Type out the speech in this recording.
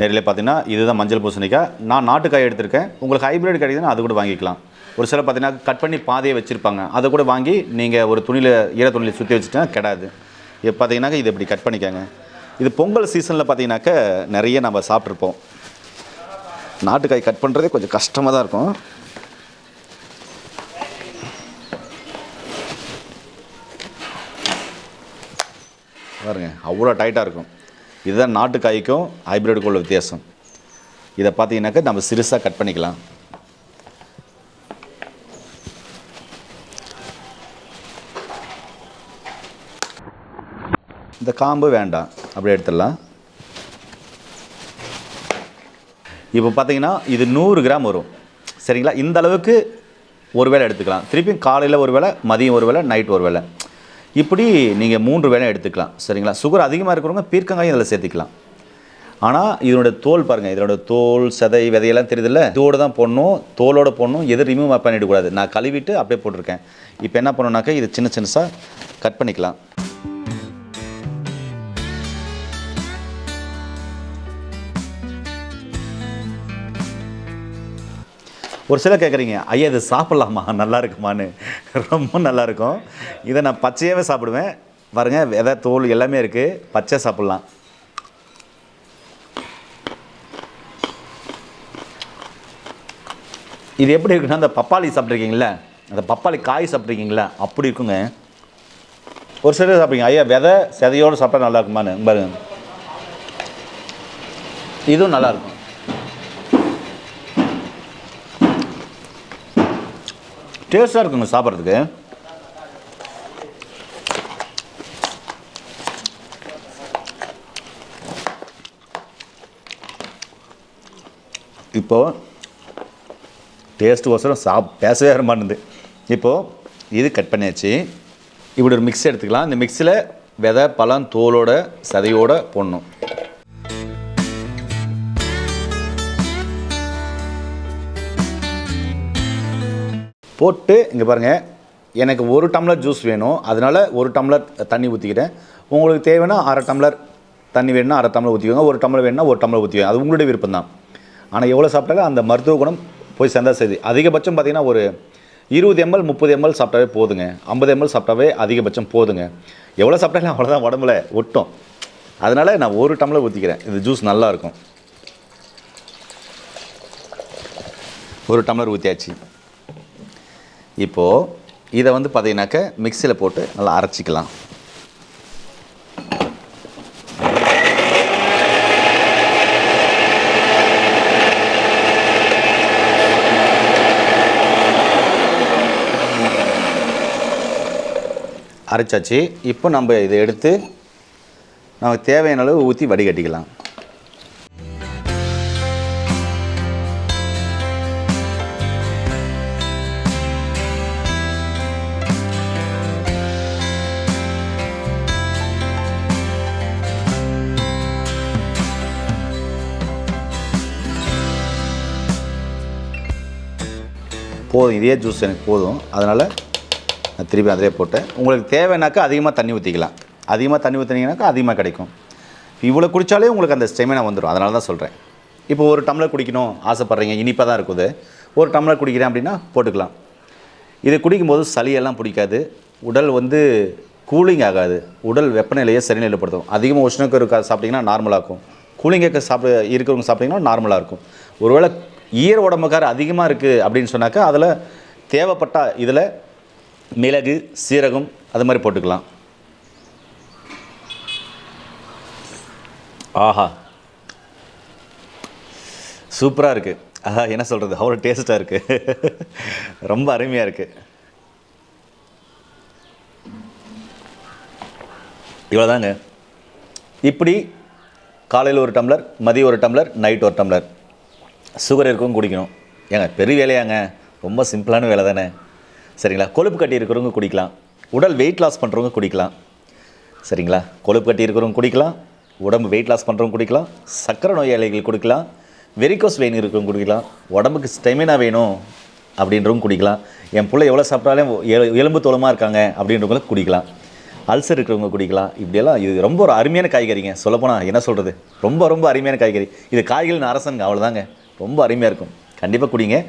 நேரில் பார்த்தீங்கன்னா இதுதான் மஞ்சள் பூசணிக்காய். நான் நாட்டுக்காய் எடுத்திருக்கேன். உங்களுக்கு ஹைப்ரிட் கிடைக்குதுன்னா அது கூட வாங்கிக்கலாம். ஒரு சில பார்த்தீங்கன்னா கட் பண்ணி பாதையை வச்சுருப்பாங்க. அதை கூட வாங்கி நீங்கள் ஒரு துணியில் ஈர துணியில் சுற்றி வச்சுட்டா கிடாது. இப்போ பார்த்தீங்கன்னாக்கா இது இப்படி கட் பண்ணிக்கோங்க. இது பொங்கல் சீசனில் பார்த்தீங்கன்னாக்க நிறைய நம்ம சாப்பிட்ருப்போம் நாட்டுக்காய் கட் பண்ணுறதே கொஞ்சம் கஷ்டமாக தான் இருக்கும். பாருங்க அவ்வளோ டைட்டாக இருக்கும். இதுதான் நாட்டுக்காய்க்கும் ஹைப்ரிடுக்கும் உள்ள வித்தியாசம். இதை பார்த்தீங்கன்னாக்கா நம்ம சிறுசாக கட் பண்ணிக்கலாம். இந்த காம்பு வேண்டாம். அப்படியே எடுத்துடலாம். இப்போ பார்த்தீங்கன்னா இது நூறு கிராம் வரும். சரிங்களா? இந்த அளவுக்கு ஒரு வேளை எடுத்துக்கலாம். திருப்பியும் காலையில் ஒரு வேளை மதியம் ஒரு வேளை நைட் ஒரு வேளை. இப்படி நீங்கள் மூன்று வேளை எடுத்துக்கலாம் சரிங்களா? சுகர் அதிகமாக இருக்கிறவங்க பீர்க்கங்காயும் இதில் சேர்த்துக்கலாம். ஆனால் இதனோட தோல் பாருங்கள் இதனோட தோல் சதை விதையெல்லாம் தெரியுதுல்ல? இதோடு தான் போடணும் தோலோட போடணும் எது ரிமூவ் பண்ணிடக்கூடாது. நான் கழுவிட்டு அப்படியே போட்டிருக்கேன். இப்போ என்ன பண்ணணுன்னாக்கா இது சின்ன சின்னசாக கட் பண்ணிக்கலாம். ஒரு சிலர் கேட்குறீங்க ஐயா இது சாப்பிட்லாமா? நல்லா இருக்குமான்னு. ரொம்ப நல்லா இருக்கும். இதை நான் பச்சையாகவே சாப்பிடுவேன். பாருங்க விதை தோல் எல்லாமே இருக்குது பச்சை சாப்பிட்லாம். இது எப்படி இருக்குன்னா அந்த பப்பாளி சாப்பிட்ருக்கீங்களே அந்த பப்பாளி காய் சாப்பிட்ருக்கீங்களா அப்படி இருக்குங்க. ஒரு சிலர் சாப்பிடுங்க ஐயா விதை செதையோடு சாப்பிட்டா நல்லா இருக்குமான்னு. பாருங்க. இதுவும் நல்லாயிருக்கும் டேஸ்ட்டாக இருக்குங்க சாப்பிட்றதுக்கு. இப்போது டேஸ்ட்டு ஒசரம் சாப் பேசவே வர மாட்டேங்குது. இப்போது இது கட் பண்ணியாச்சு. இப்படி ஒரு மிக்ஸ் எடுத்துக்கலாம். இந்த மிக்ஸில் விதை பழம் தோலோட சதையோடு போடணும். போட்டு இங்கே பாருங்கள் எனக்கு ஒரு டம்ளர் ஜூஸ் வேணும். அதனால் ஒரு டம்ளர் தண்ணி ஊற்றிக்கிறேன் உங்களுக்கு தேவைன்னா அரை டம்ளர் தண்ணி வேணும்னா அரை டம்ளர் ஊற்றிக்கோங்க ஒரு டம்ளர் வேணும்னா ஒரு டம்ளர் ஊற்றிக்கோங்க அது உங்களுடைய விருப்பம் தான் ஆனால் எவ்வளோ சாப்பிட்டாலும் அந்த மருத்துவ குணம் போய் சேர்ந்தா செய்து அதிகபட்சம் பார்த்தீங்கன்னா ஒரு இருபது எம்எல் முப்பது எம்எல் சாப்பிட்டாவே போதுங்க. ஐம்பது எம்எல் சாப்பிட்டாவே அதிகபட்சம் போதுங்க. எவ்வளோ சாப்பிட்டாலும் அவ்வளோதான் உடம்புல ஒட்டும். அதனால் நான் ஒரு டம்ளர் ஊற்றிக்கிறேன் இந்த ஜூஸ் நல்லாயிருக்கும் ஒரு டம்ளர் ஊற்றியாச்சு இப்போது இதை வந்து பார்த்தீங்கன்னாக்க மிக்சியில் போட்டு நல்லா அரைச்சிக்கலாம். அரைச்சாச்சு. இப்போ நம்ம இதை எடுத்து நமக்கு தேவையான அளவு ஊற்றி வடிகட்டிக்கலாம். போதும் இதே ஜூஸ் எனக்கு போதும். அதனால் நான் திருப்பி அதிலே போட்டேன். உங்களுக்கு தேவைனாக்கா அதிகமாக தண்ணி ஊற்றிக்கலாம் அதிகமாக தண்ணி ஊற்றினீங்கனாக்கா அதிகமாக கிடைக்கும். இவ்வளோ குடித்தாலே உங்களுக்கு அந்த ஸ்டெமினா வந்துடும் அதனால தான் சொல்கிறேன் இப்போ ஒரு டம்ளர் குடிக்கணும் ஆசைப்பட்றீங்க இனிப்பாக தான் இருக்குது. ஒரு டம்ளர் குடிக்கிறேன் அப்படின்னா போட்டுக்கலாம். இதை குடிக்கும்போது சளியெல்லாம் பிடிக்காது. உடல் வந்து கூலிங் ஆகாது. உடல் வெப்பநிலையை சரிநிலைப்படுத்தும். அதிகமாக உஷ்ணக்கரு சாப்பிட்டிங்கன்னா நார்மலாக இருக்கும். கூலிங்காக சாப்பிட இருக்கிறவங்க சாப்பிட்டிங்கன்னா நார்மலாக இருக்கும். ஒருவேளை ஈர உடம்புக்கார அதிகமாக இருக்குது அப்படின்னு சொன்னாக்கா அதில் தேவைப்பட்ட இதில் மிளகு சீரகம் அது மாதிரி போட்டுக்கலாம். ஆஹா. சூப்பராக இருக்குது ஆஹா என்ன சொல்கிறது அவ்வளோ டேஸ்ட்டாக இருக்குது ரொம்ப அருமையாக இருக்குது இவ்வளோதாங்க இப்படி காலையில் ஒரு டம்ளர் மதியம் ஒரு டம்ளர் நைட் ஒரு டம்ளர். சுகர் இருக்கவும் குடிக்கணும். ஏங்க பெரிய வேலையாங்க. ரொம்ப சிம்பிளான வேலை தானே. சரிங்களா? கொழுப்பு கட்டி இருக்கிறவங்க குடிக்கலாம். உடல் வெயிட் லாஸ் பண்ணுறவங்க குடிக்கலாம். சரிங்களா? கொழுப்பு கட்டி இருக்கிறவங்க குடிக்கலாம். உடம்பு வெயிட் லாஸ் பண்ணுறவங்க குடிக்கலாம். சக்கரை நோயாளிகள் குடிக்கலாம். வெரிகோஸ் வெயின் இருக்கிறவங்க குடிக்கலாம். உடம்புக்கு ஸ்டெமினா வேணும் அப்படின்றவங்க குடிக்கலாம். என் பிள்ளை எவ்வளோ சாப்பிட்டாலும் எலும்பு தோலமாக இருக்காங்க அப்படின்றவங்களுக்கு குடிக்கலாம். அல்சர் இருக்கிறவங்க குடிக்கலாம். இப்படியெல்லாம் இது ரொம்ப ஒரு அருமையான காய்கறிங்க. சொல்லப்போனால் என்ன சொல்கிறது ரொம்ப ரொம்ப அருமையான காய்கறி. இது காய்கறிகளின் அரசனுங்க அவ்வளோதாங்க ரொம்ப அருமையாக இருக்கும். கண்டிப்பாக குடிங்க.